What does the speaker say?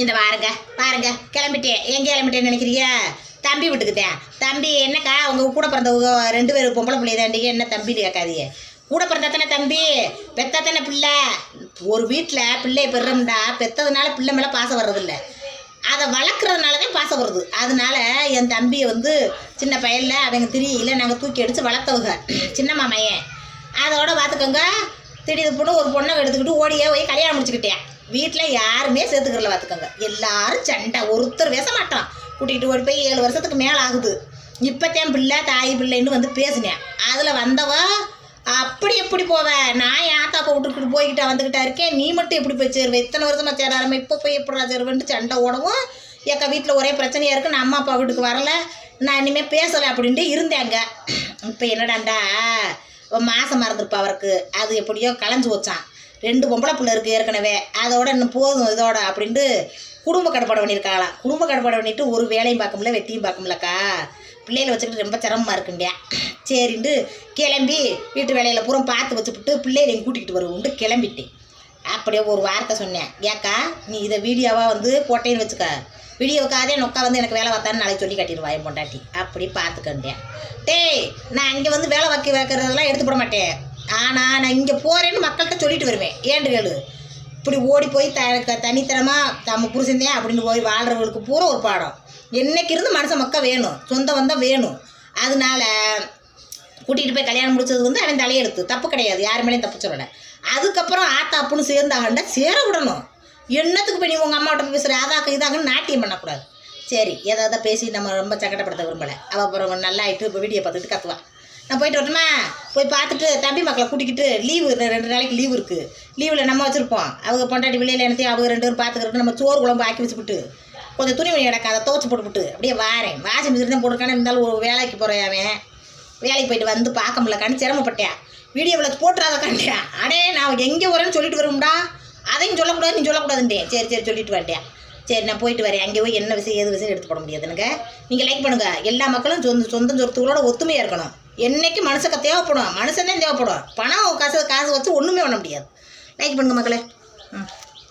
இந்த வாருங்க பாருங்க கிளம்பிட்டேன் எங்கே கிளம்பிட்டேன்னு நினைக்கிறீங்க தம்பி வீட்டுக்குத்தேன் தம்பி என்னக்கா உங்கள் கூட பிறந்தவங்க ரெண்டு பேரும் பொம்பளை பிள்ளைய தாண்டிங்க என்ன தம்பின்னு கேட்காதீங்க. கூட பிறந்தா தானே தம்பி? பெத்தா தானே பிள்ளை? ஒரு வீட்டில் பிள்ளையை பெறம்டா பெத்ததுனால பிள்ளை மேலே பாசம் வர்றதில்ல. அதை வளர்க்குறதுனால தான் பாசம் வருது. அதனால என் தம்பியை வந்து சின்ன பையனில் அவங்க தெரியல நாங்கள் தூக்கி அடித்து வளர்த்தவங்க. சின்ன மாமையன் அதோட பார்த்துக்கோங்க. திடீர்னு பொண்ணு ஒரு பொண்ணை எடுத்துக்கிட்டு ஓடியே போய் கல்யாணம் முடிச்சுக்கிட்டேன். வீட்டில் யாருமே சேர்த்துக்கிறல பார்த்துக்கோங்க எல்லாரும் சண்டை. ஒருத்தர் பேச மாட்டான் கூட்டிகிட்டு ஓடி போய் ஏழு வருஷத்துக்கு மேலே ஆகுது. இப்போத்தான் பிள்ளை தாய் பிள்ளைன்னு வந்து பேசினேன். அதில் வந்தவ அப்படி எப்படி போவ? நான் ஏன் தாப்பா விட்டுக்கிட்டு போய்கிட்டா வந்துக்கிட்டா இருக்கேன். நீ மட்டும் எப்படி போய் சேருவேன் இத்தனை வருஷமா சேராம இப்போ போய் எப்படா சேருவேன்ட்டு சண்டை ஓடவும் எக்கா வீட்டில் ஒரே பிரச்சனையாக இருக்குது நான் அம்மா அப்பா வீட்டுக்கு வரல. நான் இனிமேல் பேசலை அப்படின்ட்டு இருந்தேங்க. இப்போ என்னடாண்டா? மாதம் மறந்துருப்பா அவருக்கு. அது எப்படியோ களைஞ்சு வச்சான் ரெண்டு பொம்பளை பிள்ளை இருக்குது ஏற்கனவே. அதோட இன்னும் போதும் இதோட அப்படின்ட்டு குடும்ப கடப்பாடு பண்ணியிருக்காங்களாம் குடும்ப கடப்பாடு பண்ணிட்டு ஒரு வேலையும் பார்க்க முடியல வெட்டியும் பார்க்க முடியலக்கா. பிள்ளைகளை வச்சுக்கிட்டு ரொம்ப சிரமமாக இருக்குண்டியா சரின்ட்டு கிளம்பி வீட்டு வேலையில் பூரா பார்த்து வச்சுப்புட்டு பிள்ளைகளையும் கூட்டிகிட்டு வருவோம்ட்டு கிளம்பிட்டேன். அப்படியே ஒரு வார்த்தை சொன்னேன். ஏக்கா நீ இதை வீடியோவாக வந்து போட்டேன்னு வச்சுக்க. வீடியோவுக்காதே நொக்கா வந்து எனக்கு வேலை பார்த்தான்னு நாளைக்கு சொல்லி கட்டிடுவா என் பொண்டாட்டி. அப்படி பார்த்துக்கண்டேன். டேய் நான் இங்கே வந்து வேலை வைக்க வைக்கிறதெல்லாம் எடுத்து போட மாட்டேன். ஆனால் நான் இங்கே போகிறேன்னு மக்கள்கிட்ட சொல்லிட்டு வருவேன். ஏன்று கேளு? இப்படி ஓடி போய் த தனித்தனமாக நம்ம புரிசந்தேன் அப்படின்னு போய் வாழ்கிறவங்களுக்கு பூரா ஒரு பாடம். என்னைக்கு இருந்து மனுஷன் மக்கள் வேணும். சொந்தம் வந்தால் வேணும். அதனால கூட்டிகிட்டு போய் கல்யாணம் முடிச்சது வந்து அவன் தலையெழுத்து. தப்பு கிடையாது. யார் மேலேயும் தப்பு சொல்லலை. அதுக்கப்புறம் ஆத்தா அப்புன்னு சேர்ந்தாகண்டா சேர விடணும். என்னத்துக்கு போய் நீ உங்கள் அம்மாட்ட பேசுகிற அதாக்கு இதாகன்னு நாட்டியம் பண்ணக்கூடாது. சரி ஏதாவது பேசி நம்ம ரொம்ப சங்கடப்படுத்த விரும்பலை. அவள் அப்புறம் நல்லா ஆகிட்டு இப்போ வீடியோ பார்த்துட்டு கத்துவான் நான் போயிட்டு வரட்டுமா? போய் பார்த்துட்டு தம்பி மக்களை கூட்டிக்கிட்டு லீவு ரெண்டு நாளைக்கு லீவு இருக்குது லீவில் நம்ம வச்சுருப்போம். அவங்க பொண்டாட்டி வெளியில் எனத்தையும் அவங்க ரெண்டு பேரும் பார்த்துக்கிறதுக்கு நம்ம சோறு குழம்பு ஆக்கி வச்சுப்புட்டு கொஞ்சம் துணிமணி கிடக்கு அதை துவச்சி போட்டுவிட்டு அப்படியே வாரேன். வாஷிங் மிஷின் தான் போட்டுருக்கானே இருந்தாலும் ஒரு வேலைக்கு போகிறேன் அவன். வேலைக்கு போயிட்டு வந்து பார்க்க முடியலக்கான்னு சிரமப்பட்டேன். வீடியோவில் போட்டுறாத கண்டியா அடே நான் எங்கே வரேன்னு சொல்லிட்டு வரும்டா. அதையும் சொல்லக்கூடாது நீ சொல்லக்கூடாதுன்றேன் சரி சரி சொல்லிட்டு வந்துட்டேன். சரி நான் போயிட்டு வரேன். அங்கே போய் என்ன விஷயம் ஏது விஷயம் எடுத்து போட முடியாதுனுங்க நீங்கள் லைக் பண்ணுங்கள் எல்லா மக்களும் சொந்த சொந்த சொத்துக்களோட ஒத்துமையாக இருக்கணும். என்றைக்கு மனுஷக்கு தேவைப்படும்? மனுஷன் தான் தேவைப்படும். பணம் காசு காசு வச்சு ஒன்றுமே பண்ண முடியாது. லைக் பண்ணுங்கள் மக்களே.